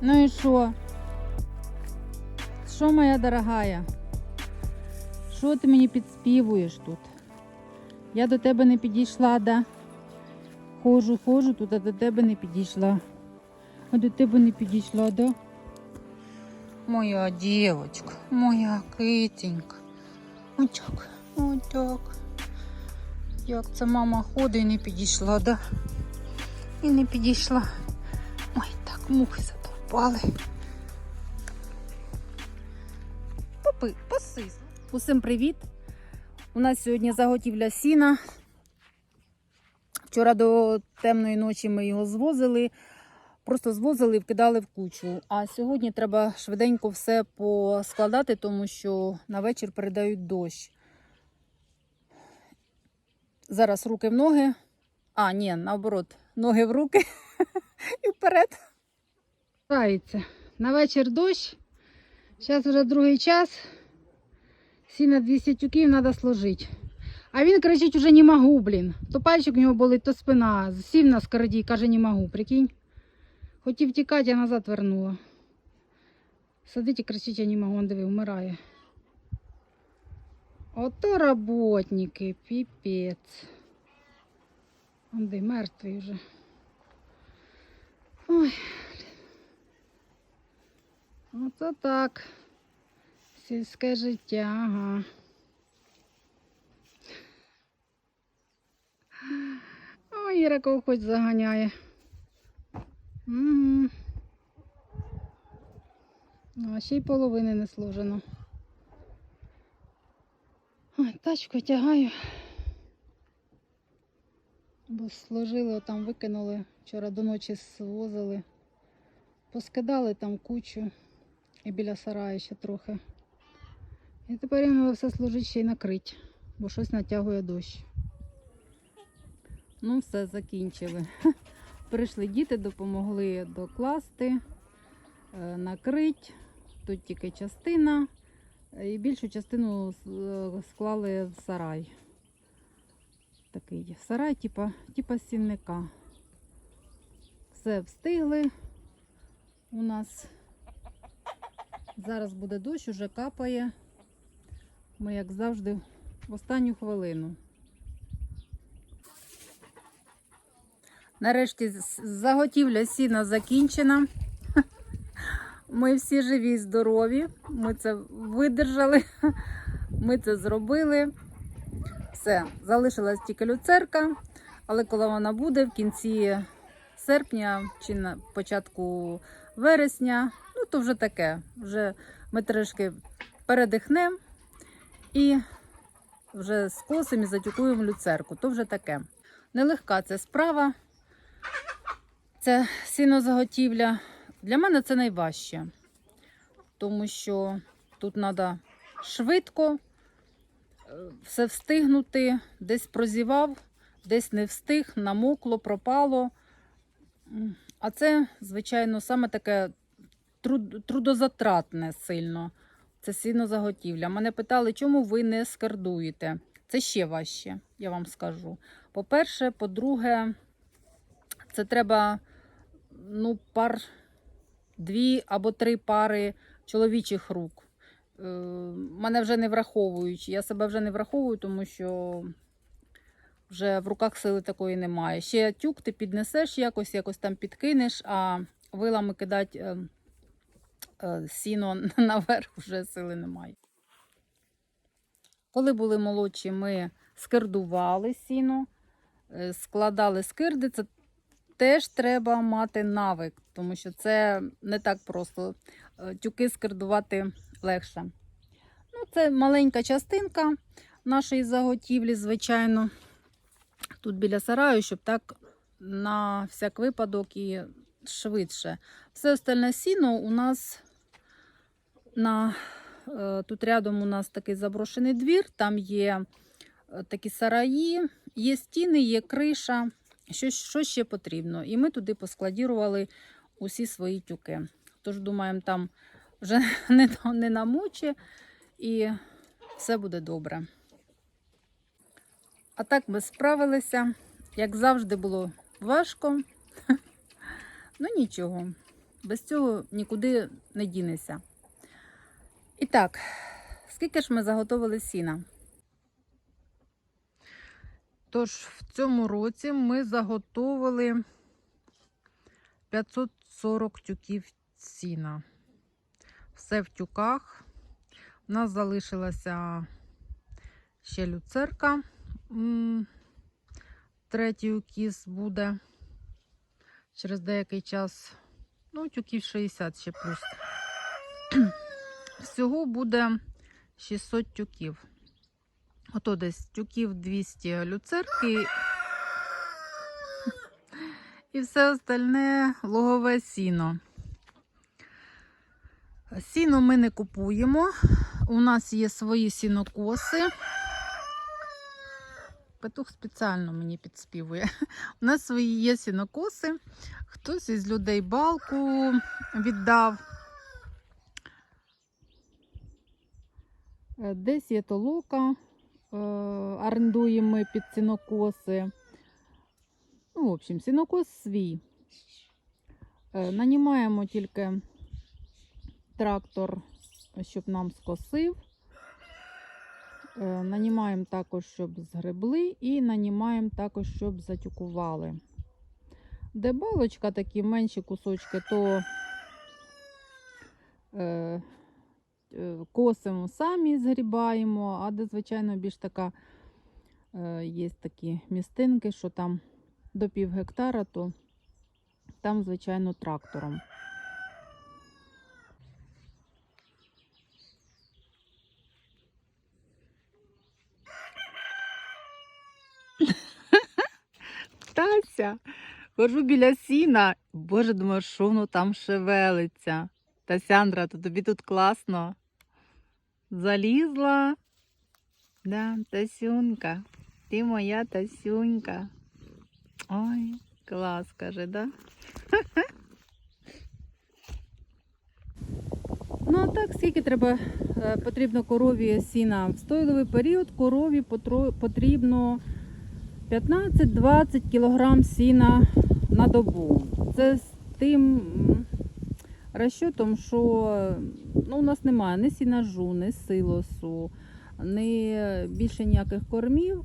Ну і що? Що, моя дорогая? Що ти мені підспівуєш тут? Я до тебе не підійшла, да? Хожу, хожу, тут а до тебе не підійшла. А до тебе не підійшла, да? Моя дівочка, моя китенька. Отак, отак. Як це мама ходить і не підійшла, да? І не підійшла. Ой, так мухи задовбали. Попи, посись. Усім привіт. У нас сьогодні заготівля сіна. Вчора до темної ночі ми його звозили, просто звозили і вкидали в кучу. А сьогодні треба швиденько все поскладати, тому що на вечір передають дощ. Зараз руки в ноги. А, ні, наоборот, ноги в руки і вперед. На вечір дощ. Зараз вже другий час. Сіна 200 тюків треба сложити. А він кричить уже не можу, блін. То пальчик у нього болить, то спина. Сів на скорді, каже, не можу, прикинь. Хотів тікати, а назад вернула. Сидить і кричить, я не можу, он диви, вмирає. Ото роботники, піпець. Он де мертвий вже. Ой. Оце так. Сільське життя, ага. Ой, Іра кого хоч заганяє. Угу. А ще й половини не сложено. Тачку тягаю. Бо сложили, там викинули, вчора до ночі звозили. Поскидали там кучу і біля сараю ще трохи. І тепер треба все служить ще й накрити, бо щось натягує дощ. Ну, все, закінчили. Прийшли діти, допомогли докласти, е, накрити. Тут тільки частина. І більшу частину е, склали в сарай. Такий сарай, типа, типа сінника. Все встигли у нас. Зараз буде дощ, уже капає. Ми, як завжди, в останню хвилину. Нарешті заготівля сіна закінчена. Ми всі живі і здорові. Ми це видержали. Ми це зробили. Все, залишилась тільки люцерка, але коли вона буде в кінці серпня чи на початку вересня, то вже таке. Вже ми трішки передихнемо і вже скосимо і затюкуємо люцерку. То вже таке. Нелегка це справа. Це сінозаготівля. Для мене це найважче, тому що тут треба швидко е, все встигнути, десь прозівав, десь не встиг, намокло, пропало. А це, звичайно, саме таке труд- трудозатратне сильно. Це сінозаготівля. Мене питали, чому ви не скардуєте. Це ще важче, я вам скажу. По-перше, по-друге, це треба ну, пар дві або три пари чоловічих рук. Е, мене вже не враховують. Я себе вже не враховую, тому що вже в руках сили такої немає. Ще тюк ти піднесеш якось, якось там підкинеш, а вилами кидати е, сіно наверх вже сили немає. Коли були молодші, ми скирдували сіно, е, складали скирди. Це теж треба мати навик, тому що це не так просто. Е, Тюки скирдувати легше. Ну, це маленька частинка нашої заготівлі, звичайно. Тут біля сараю, щоб так на всяк випадок і швидше. Все остальне сіно у нас на е, тут рядом у нас такий заброшений двір, там є е, такі сараї, є стіни, є криша. Що, що ще потрібно? І ми туди поскладірували усі свої тюки. Тож, думаємо, там вже не, не намоче і все буде добре. А так ми справилися. Як завжди було важко. Ну нічого. Без цього нікуди не дінеся. І так, скільки ж ми заготовили сіна? Тож, в цьому році ми заготовили 540 тюків сіна. Все в тюках. У нас залишилася ще люцерка. Третій укіс буде через деякий час. Ну, тюків 60 ще плюс. Всього буде 600 тюків. Ото десь тюків 200 люцерки. І все остальне логове сіно. Сіно ми не купуємо. У нас є свої сінокоси. Петух спеціально мені підспівує. У нас свої є сінокоси. Хтось із людей балку віддав. Десь є толока, е, орендуємо ми під сінокоси. Ну, в общем, сінокос свій. Е, Нанімаємо тільки трактор, щоб нам скосив. Е, Нанімаємо також, щоб згребли, і нанімаємо також, щоб затюкували. Де балочка, такі менші кусочки, то е, е, косимо самі, згрібаємо, а де, звичайно, більш така е, є такі містинки, що там до пів гектара, то там, звичайно, трактором. Тася, хожу біля сіна. Боже, думаю, що воно там шевелиться. Тасяндра, то тобі тут класно. Залізла. Да, Тасюнька, ти моя Тасюнька. Ой, клас, каже, да? Ну, а так, скільки треба, е, потрібно корові сіна в стойловий період, корові потрібно 15-20 кг сіна на добу. Це з тим м, що ну, у нас немає ні сінажу, ні силосу, ні більше ніяких кормів,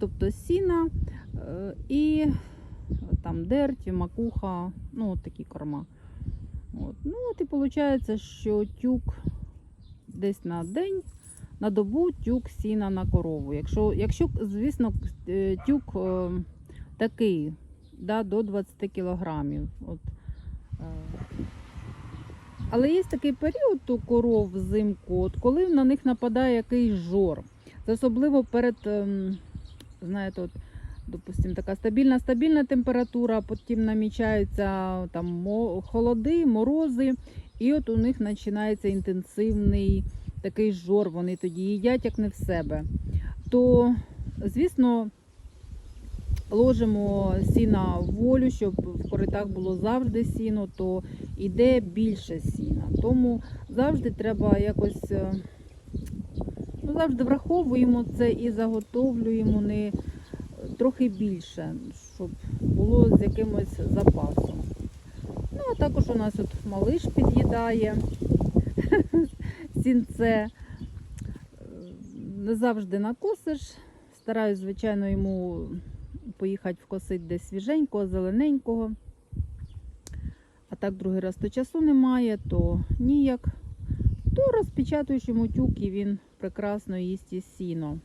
тобто сіна е, і там дерть, макуха, ну от такі корма. От. Ну, от і виходить, що тюк десь на день на добу тюк сіна на корову. Якщо, якщо звісно, е, тюк е, такий да, до 20 кілограмів. От, е. Але є такий період у коров взимку, от, коли на них нападає якийсь жор. Це особливо перед, ем, знаєте, от, допустим, така стабільна стабільна температура, потім намічаються там холоди, морози, і от у них починається інтенсивний такий жор, вони тоді їдять як не в себе. То, звісно, ложимо сіна в волю, щоб в коритах було завжди сіно, то йде більше сіна. Тому завжди треба якось. е, Ну, завжди враховуємо це і заготовлюємо не трохи більше, щоб було з якимось запасом. Ну, а також у нас от малиш під'їдає сінце. Е, Не завжди накосиш. Стараюсь, звичайно, йому поїхати вкосити десь свіженького, зелененького. А так другий раз то часу немає, то ніяк. То розпечатуєш йому тюк і він прекрасно їсть із сіно.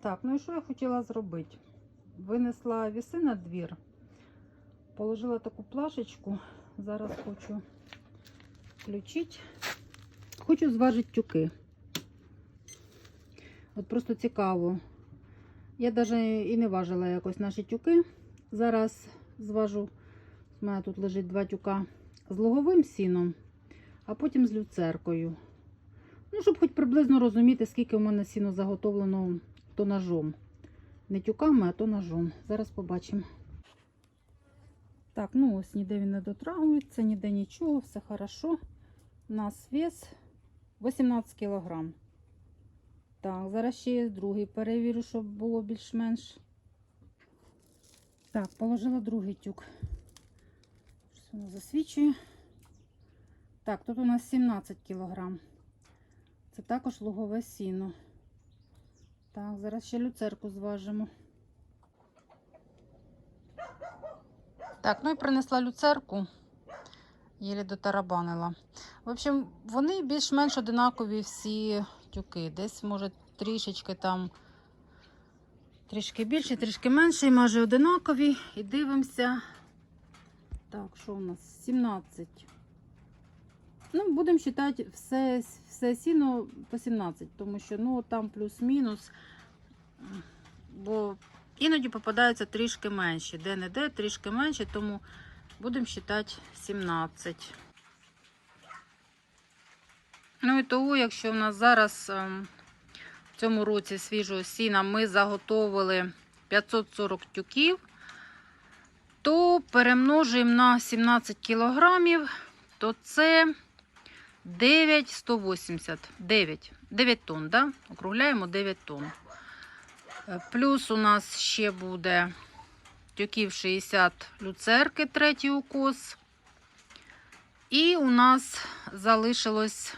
Так, ну і що я хотіла зробити? Винесла віси на двір, положила таку плашечку. Зараз хочу включити. Хочу зважити тюки. От просто цікаво. Я навіть і не важила якось наші тюки. Зараз зважу. У мене тут лежить два тюка з логовим сіном, а потім з люцеркою. Ну, щоб хоч приблизно розуміти, скільки в мене сіно заготовлено то ножом. Не тюками, а то ножом. Зараз побачимо. Так, ну ось ніде він не дотрагується, ніде нічого, все хорошо. У нас вес 18 кг. Так, зараз ще є другий перевірю, щоб було більш-менш. Так, положила другий тюк. Щось воно засвічує. Так, тут у нас 17 кілограм. Це також лугове сіно. Так, зараз ще люцерку зважимо. Так, ну і принесла люцерку. Єлі дотарабанила. В общем, вони більш-менш одинакові всі тюки. Десь, може, трішечки там, трішки більше, трішки менше, майже одинакові. І дивимося. Так, що у нас? 17. Ну, будемо вважати все, все сіно по 17, тому що ну, там плюс-мінус. Бо іноді попадаються трішки менші. Де-не-де, трішки менші, тому будемо вважати 17. Ну і того, якщо в нас зараз ем, в цьому році свіжого сіна ми заготовили 540 тюків, то перемножуємо на 17 кілограмів, то це 9,180. 9, 9 тонн, да? округляємо 9 тонн. Е, Плюс у нас ще буде тюків 60 люцерки, третій укос. І у нас залишилось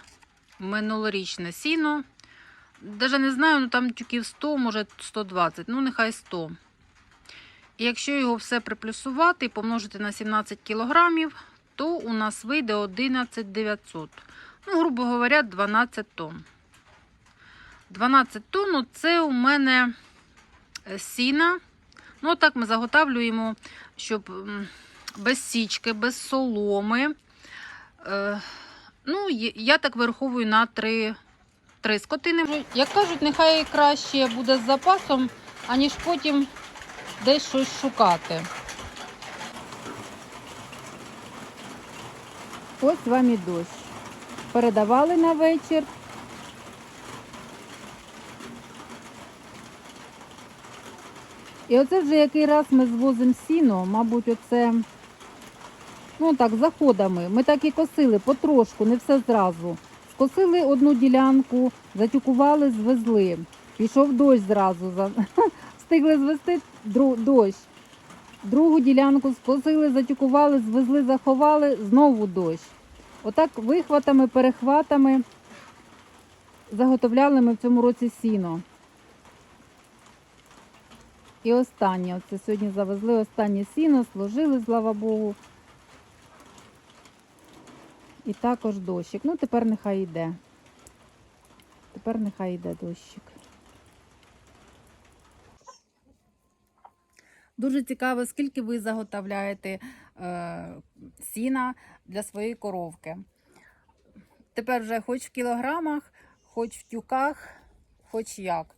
минулорічне сіно. Даже не знаю, ну там тюків 100, може 120, ну нехай 100. І якщо його все приплюсувати і помножити на 17 кілограмів, то у нас вийде 11 900. Ну, грубо говоря, 12 тонн. 12 тонн це у мене е, сіна. Ну, так ми заготавлюємо, щоб без січки, без соломи. Ну, я так вираховую на 3, 3 скотини. Як кажуть, нехай краще буде з запасом, аніж потім десь щось шукати. Ось вам і дощ. Передавали на вечір. І оце вже який раз ми звозимо сіно, мабуть, оце, ну так, заходами. Ми так і косили потрошку, не все зразу. Скосили одну ділянку, затюкували, звезли. Пішов дощ зразу. Встигли звести дощ. Другу ділянку скосили, затюкували, звезли, заховали, знову дощ. Отак вихватами, перехватами заготовляли ми в цьому році сіно. І останнє, оце сьогодні завезли останнє сіно, сложили, слава Богу. І також дощик. Ну, тепер нехай йде. Тепер нехай йде дощик. Дуже цікаво, скільки ви заготовляєте е, сіна для своєї коровки. Тепер вже хоч в кілограмах, хоч в тюках, хоч як.